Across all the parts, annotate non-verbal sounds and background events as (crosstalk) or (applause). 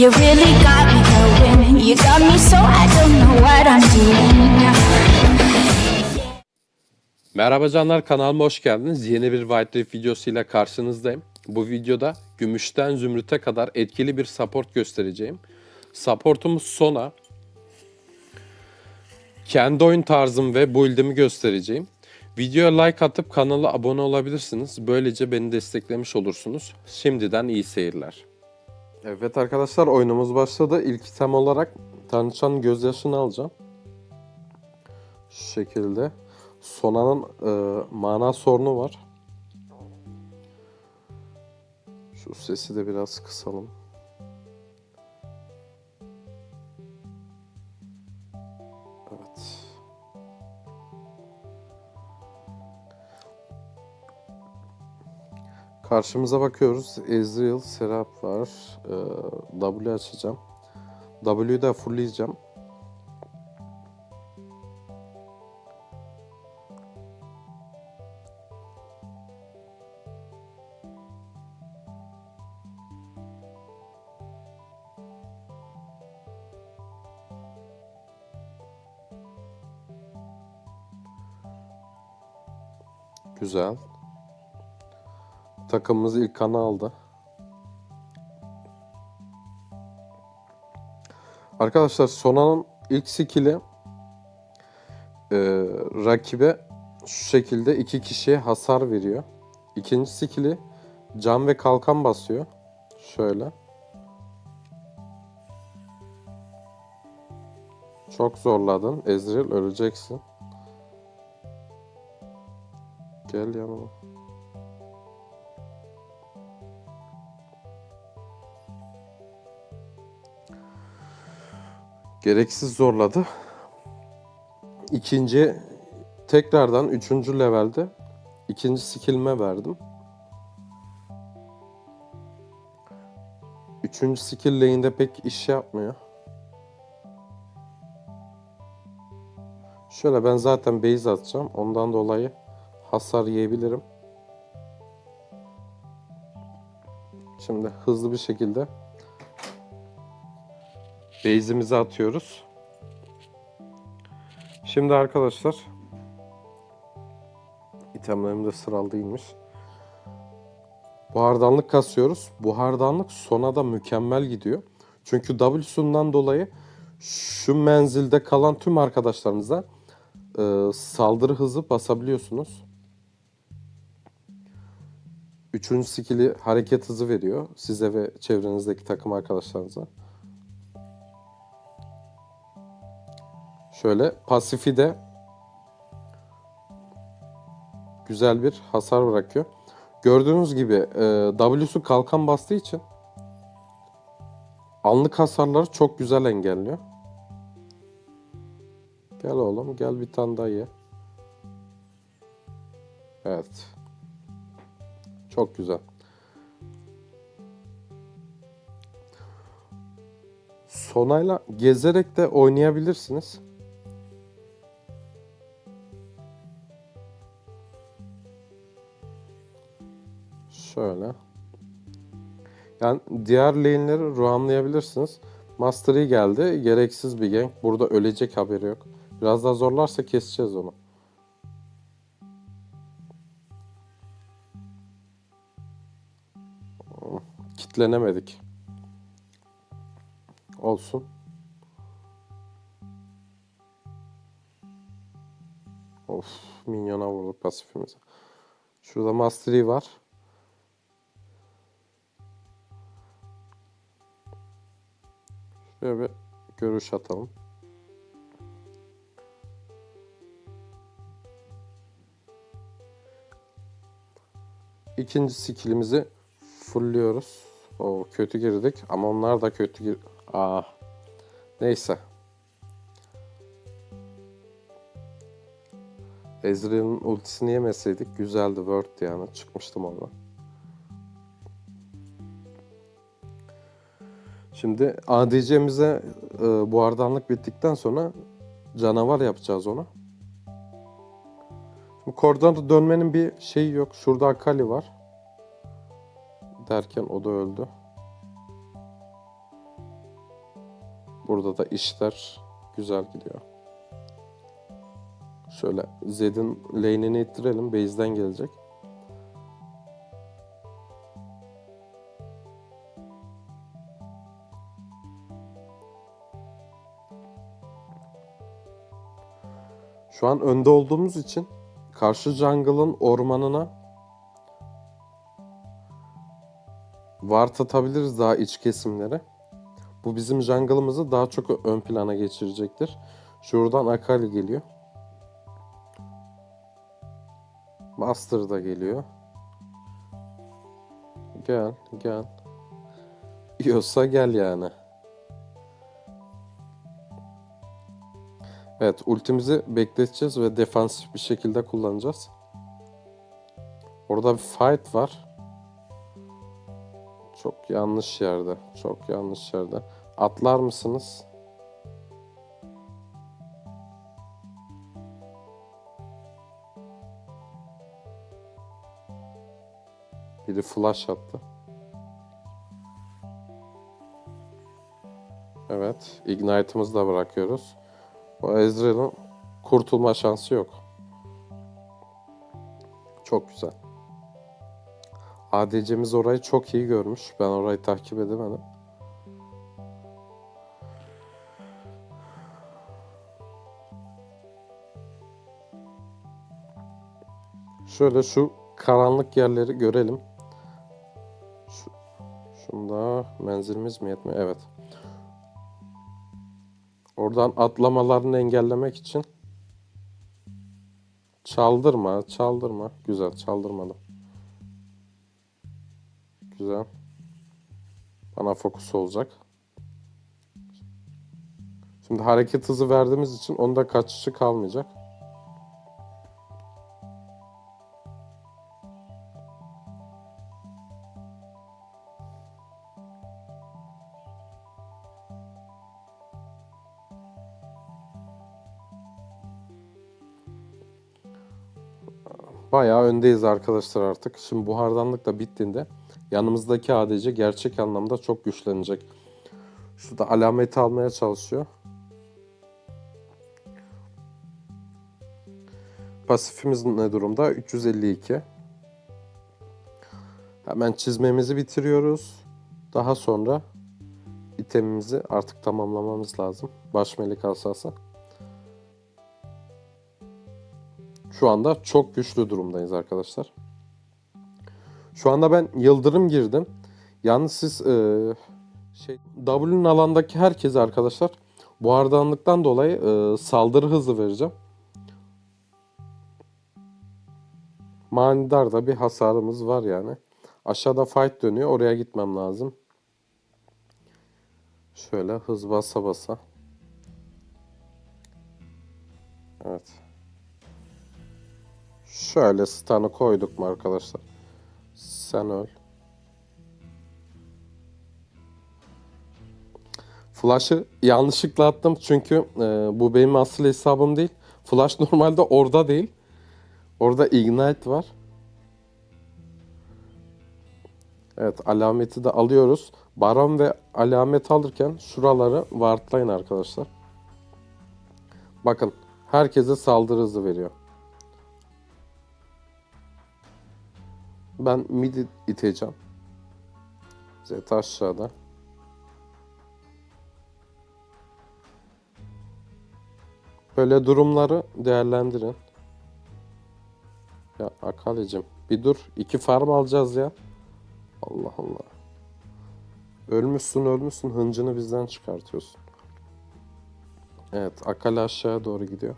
You really got me going. You got me so I don't know what I'm doing. Merhaba canlar kanalıma hoş geldiniz. Yeni bir White Reef videosuyla karşınızdayım. Bu videoda gümüşten zümrüte kadar etkili bir support göstereceğim. Supportumuz Sona. Kendi oyun tarzım ve build'imi göstereceğim. Videoya like atıp kanala abone olabilirsiniz. Böylece beni desteklemiş olursunuz. Şimdiden iyi seyirler. Evet arkadaşlar oyunumuz başladı. İlk item olarak Tanrıçanın gözyaşını alacağım. Şu şekilde. Sona'nın e, mana sorunu var. Şu sesi de biraz kısalım. Karşımıza bakıyoruz. Ezreal, Serap var. E, W açacağım. W'yu da fullleyeceğim. Güzel. Takımımız ilk kanı aldı. Arkadaşlar Sona'nın ilk skill'i e, rakibe şu şekilde iki kişiye hasar veriyor. İkinci skill'i cam ve kalkan basıyor. Şöyle. Çok zorladın. Ezreal öleceksin. Gel yanıma. Gereksiz zorladı. İkinci tekrardan üçüncü levelde ikinci skillime verdim. Üçüncü skill lane'de pek iş yapmıyor. Şöyle ben zaten base atacağım. Ondan dolayı hasar yiyebilirim. Şimdi hızlı bir şekilde base'imizi atıyoruz. Şimdi arkadaşlar itemlerim de sıralı değilmiş. Buhardanlık kasıyoruz. Buhardanlık sona da mükemmel gidiyor. Çünkü W'sundan dolayı şu menzilde kalan tüm arkadaşlarınıza e, saldırı hızı basabiliyorsunuz. Üçüncü skill'i hareket hızı veriyor size ve çevrenizdeki takım arkadaşlarınıza. Şöyle pasifi de güzel bir hasar bırakıyor. Gördüğünüz gibi e, W'su kalkan bastığı için anlık hasarları çok güzel engelliyor. Gel oğlum gel bir tane daha ye. Evet. Çok güzel. Sonayla gezerek de oynayabilirsiniz. Şöyle. Yani diğer lane'leri ruhamlayabilirsiniz. Master Yi geldi. Gereksiz bir gank. Burada ölecek haberi yok. Biraz daha zorlarsa keseceğiz onu. Kitlenemedik. Olsun. Of, minyona vurduk pasifimize. Şurada Master Yi var. Şuraya bir görüş atalım. İkinci skillimizi fullliyoruz. O kötü girdik ama onlar da kötü gir... Aa. Neyse. Ezreal'ın ultisini yemeseydik güzeldi word yani çıkmıştım oradan. Şimdi ADC'mize e, buhardanlık bittikten sonra canavar yapacağız ona. Şimdi koridora dönmenin bir şeyi yok. Şurada Akali var. Derken o da öldü. Burada da işler güzel gidiyor. Şöyle Zed'in lane'ini ittirelim. Base'den gelecek. Şu an önde olduğumuz için karşı jungle'ın ormanına ward atabiliriz daha iç kesimlere. Bu bizim jungle'ımızı daha çok ön plana geçirecektir. Şuradan Akali geliyor. Master da geliyor. Gel, gel. Yiyorsa gel yani. Evet, ultimizi bekleteceğiz ve defansif bir şekilde kullanacağız. Orada bir fight var. Çok yanlış yerde. Çok yanlış yerde. Atlar mısınız? Biri flash attı. Evet. Ignite'ımızı da bırakıyoruz. Ezreal'ın kurtulma şansı yok. Çok güzel. ADC'miz orayı çok iyi görmüş. Ben orayı takip edemedim. Şöyle şu karanlık yerleri görelim. Şu, şunda menzilimiz mi yetmiyor? Evet. Oradan atlamalarını engellemek için çaldırma, çaldırma. Güzel, çaldırmadım. Güzel. Bana fokus olacak. Şimdi hareket hızı verdiğimiz için onda kaçışı kalmayacak. Bayağı öndeyiz arkadaşlar artık. Şimdi buhardanlık da bittiğinde yanımızdaki ADC gerçek anlamda çok güçlenecek. Şurada alameti almaya çalışıyor. Pasifimiz ne durumda? 352. Hemen çizmemizi bitiriyoruz. Daha sonra itemimizi artık tamamlamamız lazım. Baş melek asası. Şu anda çok güçlü durumdayız arkadaşlar. Şu anda ben yıldırım girdim. Yalnız siz e, şey W'nin alandaki herkese arkadaşlar buhardanlıktan dolayı e, saldırı hızı vereceğim. Manidar da bir hasarımız var yani. Aşağıda fight dönüyor. Oraya gitmem lazım. Şöyle hız basa basa. Evet. Şöyle stun'ı koyduk mu arkadaşlar? Sen öl. Flash'ı yanlışlıkla attım çünkü e, bu benim asıl hesabım değil. Flash (laughs) normalde orada değil. Orada Ignite var. Evet alameti de alıyoruz. Baron ve alamet alırken şuraları wardlayın arkadaşlar. Bakın herkese saldırı hızı veriyor. Ben midi iteceğim. Zeta aşağıda. Böyle durumları değerlendirin. Ya Akalicim bir dur. iki farm alacağız ya. Allah Allah. Ölmüşsün ölmüşsün hıncını bizden çıkartıyorsun. Evet Akali aşağıya doğru gidiyor.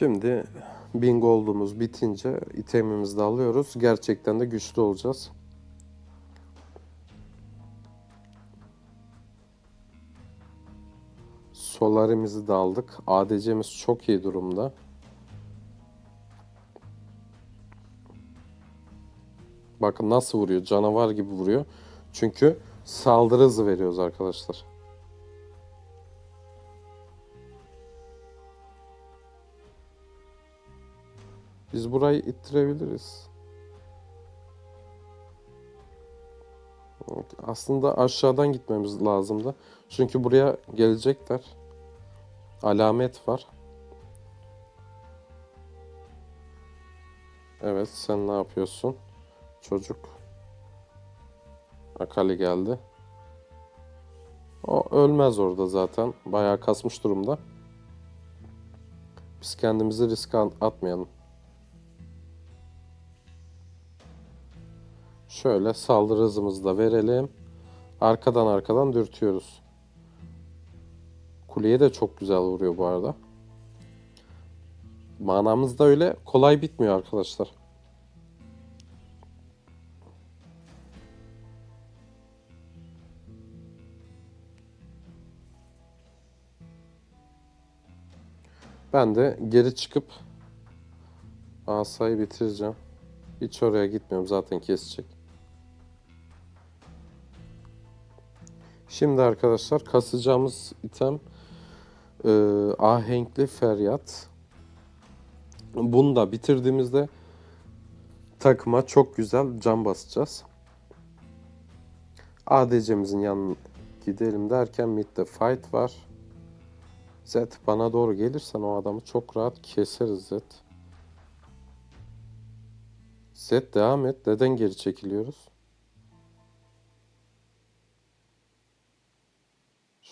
Şimdi bin gold'umuz bitince itemimizi de alıyoruz. Gerçekten de güçlü olacağız. Solarimizi de aldık. ADC'miz çok iyi durumda. Bakın nasıl vuruyor. Canavar gibi vuruyor. Çünkü saldırı hızı veriyoruz arkadaşlar. Biz burayı ittirebiliriz. Aslında aşağıdan gitmemiz lazımdı. Çünkü buraya gelecekler. Alamet var. Evet sen ne yapıyorsun? Çocuk. Akali geldi. O ölmez orada zaten. Bayağı kasmış durumda. Biz kendimizi riske atmayalım. Şöyle saldırı hızımızı da verelim. Arkadan arkadan dürtüyoruz. Kuleye de çok güzel vuruyor bu arada. Manamız da öyle kolay bitmiyor arkadaşlar. Ben de geri çıkıp asayı bitireceğim. Hiç oraya gitmiyorum zaten kesecek. Şimdi arkadaşlar kasacağımız item e, ahenkli feryat. Bunu da bitirdiğimizde takıma çok güzel can basacağız. ADC'mizin yanına gidelim derken midde fight var. Zed bana doğru gelirsen o adamı çok rahat keseriz Zed. Zed devam et. Neden geri çekiliyoruz?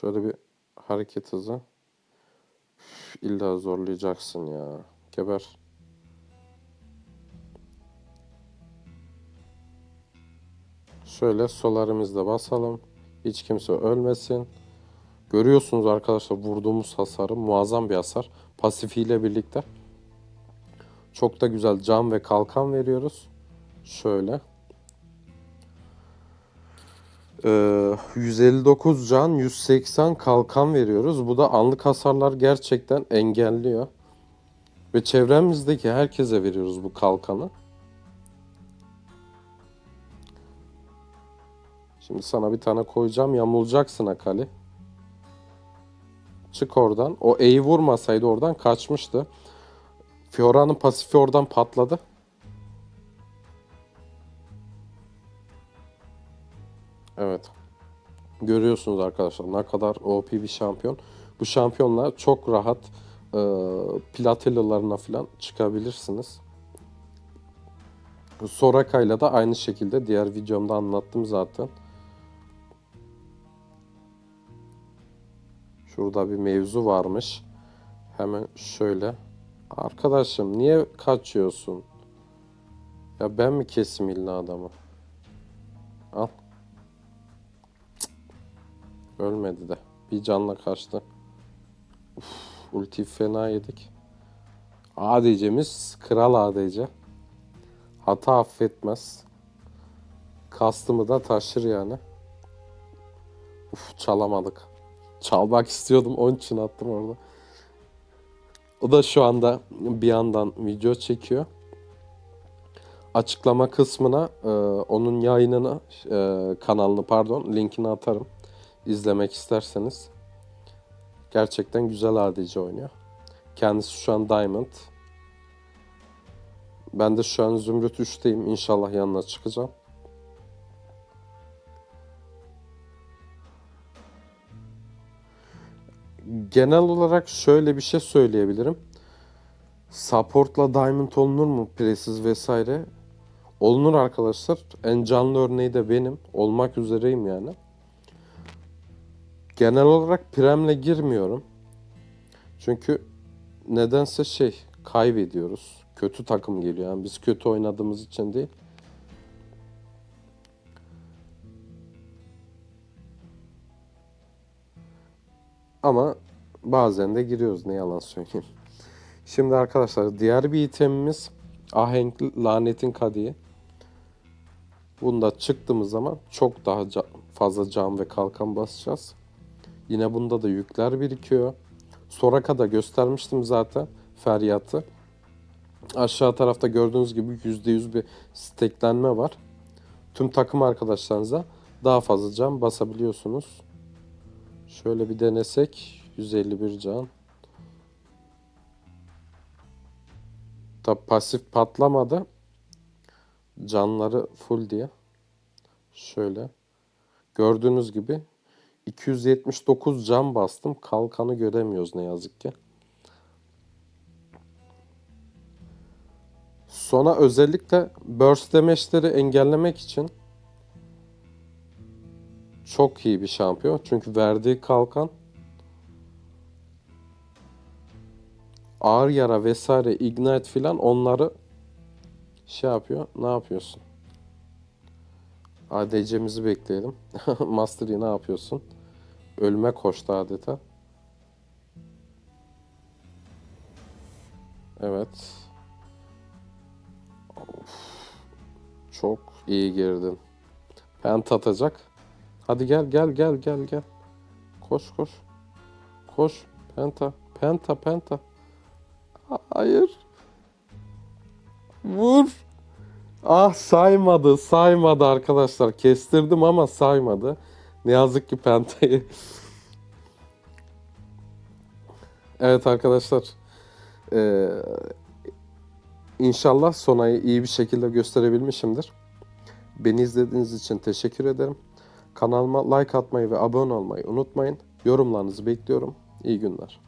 Şöyle bir hareket hızı. Üf, illa zorlayacaksın ya. Geber. Şöyle solarımızda basalım. Hiç kimse ölmesin. Görüyorsunuz arkadaşlar vurduğumuz hasarı muazzam bir hasar. Pasifiyle birlikte. Çok da güzel cam ve kalkan veriyoruz. Şöyle. Ee, 159 can, 180 kalkan veriyoruz. Bu da anlık hasarlar gerçekten engelliyor. Ve çevremizdeki herkese veriyoruz bu kalkanı. Şimdi sana bir tane koyacağım. Yamulacaksın Akali. Çık oradan. O E'yi vurmasaydı oradan kaçmıştı. Fiora'nın pasifi oradan patladı. Görüyorsunuz arkadaşlar ne kadar OP bir şampiyon. Bu şampiyonla çok rahat e, platellalarına falan çıkabilirsiniz. Soraka'yla da aynı şekilde diğer videomda anlattım zaten. Şurada bir mevzu varmış. Hemen şöyle. Arkadaşım niye kaçıyorsun? Ya ben mi kesim illa adamı? Al. Ölmedi de. Bir canla kaçtı. Uf, ulti fena yedik. ADC'miz kral ADC. Hata affetmez. Kastımı da taşır yani. Uf çalamadık. Çalmak istiyordum onun için attım orada. O da şu anda bir yandan video çekiyor. Açıklama kısmına e, onun yayınını, e, kanalını pardon linkini atarım. İzlemek isterseniz. Gerçekten güzel ADC oynuyor. Kendisi şu an Diamond. Ben de şu an Zümrüt 3'teyim. İnşallah yanına çıkacağım. Genel olarak şöyle bir şey söyleyebilirim. Support'la Diamond olunur mu? Presiz vesaire. Olunur arkadaşlar. En canlı örneği de benim. Olmak üzereyim yani. Genel olarak Prem'le girmiyorum. Çünkü nedense şey kaybediyoruz. Kötü takım geliyor. Yani biz kötü oynadığımız için değil. Ama bazen de giriyoruz ne yalan söyleyeyim. Şimdi arkadaşlar diğer bir itemimiz ahenk lanetin kadiği. Bunda çıktığımız zaman çok daha fazla cam ve kalkan basacağız. Yine bunda da yükler birikiyor. Soraka'da göstermiştim zaten feryatı. Aşağı tarafta gördüğünüz gibi %100 bir steklenme var. Tüm takım arkadaşlarınıza daha fazla cam basabiliyorsunuz. Şöyle bir denesek. 151 can. Tabi pasif patlamadı. Canları full diye. Şöyle. Gördüğünüz gibi 279 cam bastım. Kalkanı göremiyoruz ne yazık ki. Sona özellikle burst damage'leri engellemek için çok iyi bir şampiyon. Çünkü verdiği kalkan ağır yara vesaire ignite filan onları şey yapıyor. Ne yapıyorsun? ADC'mizi bekleyelim. (laughs) Master Yi ne yapıyorsun? Ölüme koştu adeta. Evet. Of. Çok iyi girdin. Pent atacak. Hadi gel gel gel gel gel. Koş koş. Koş. Penta. Penta penta. Hayır. Vur. Ah saymadı, saymadı arkadaşlar. Kestirdim ama saymadı. Ne yazık ki pentayı. evet arkadaşlar. Ee, inşallah Sonay'ı iyi bir şekilde gösterebilmişimdir. Beni izlediğiniz için teşekkür ederim. Kanalıma like atmayı ve abone olmayı unutmayın. Yorumlarınızı bekliyorum. İyi günler.